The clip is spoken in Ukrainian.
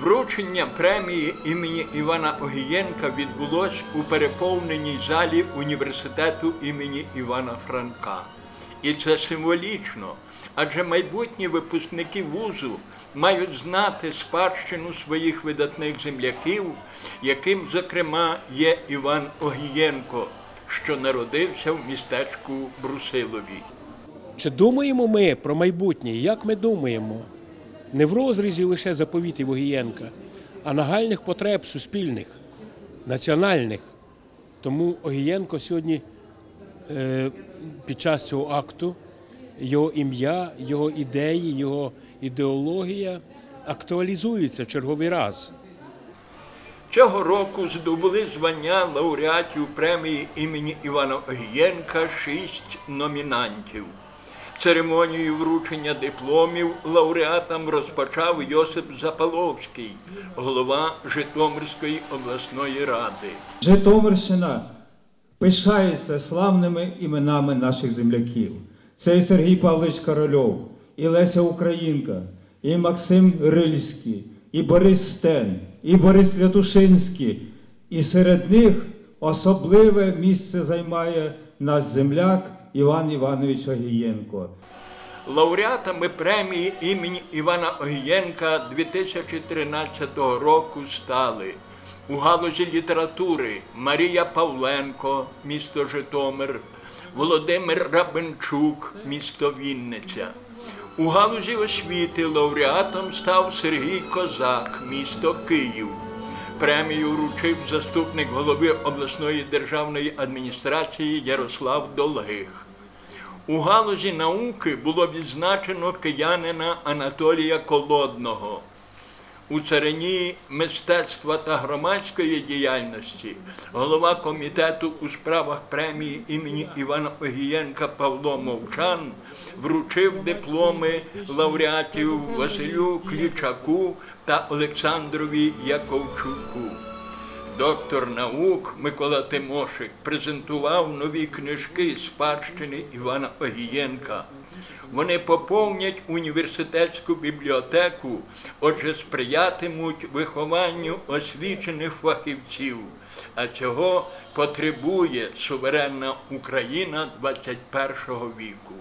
Вручення премії імені Івана Огієнка відбулось у переповненій залі університету імені Івана Франка. І це символічно, адже майбутні випускники вузу мають знати спадщину своїх видатних земляків, яким, зокрема, є Іван Огієнко, що народився в містечку Брусилові. Чи думаємо ми про майбутнє? Як ми думаємо? Не в розрізі лише заповітів Огієнка, а нагальних потреб суспільних, національних. Тому Огієнко сьогодні е, під час цього акту його ім'я, його ідеї, його ідеологія актуалізуються в черговий раз. Цього року здобули звання лауреатів премії імені Івана Огієнка шість номінантів. Церемонію вручення дипломів лауреатам розпочав Йосип Запаловський, голова Житомирської обласної ради. Житомирщина пишається славними іменами наших земляків. Це і Сергій Павлович Корольов, і Леся Українка, і Максим Рильський, і Борис Стен, і Борис Лятушинський. І серед них особливе місце займає наш земляк Іван Іванович Огієнко. Лауреатами премії імені Івана Огієнка 2013 року стали у галузі літератури Марія Павленко, місто Житомир, Володимир Рабенчук, місто Вінниця. У галузі освіти лауреатом став Сергій Козак, місто Київ. Премію вручив заступник голови обласної державної адміністрації Ярослав Долгих. У галузі науки було відзначено киянина Анатолія Колодного. У царині мистецтва та громадської діяльності голова комітету у справах премії імені Івана Огієнка Павло Мовчан вручив дипломи лауреатів Василю Клічаку та Олександрові Яковчуку. Доктор наук Микола Тимошик презентував нові книжки спадщини Івана Огієнка. Вони поповнять університетську бібліотеку, отже, сприятимуть вихованню освічених фахівців. А цього потребує суверенна Україна 21 віку.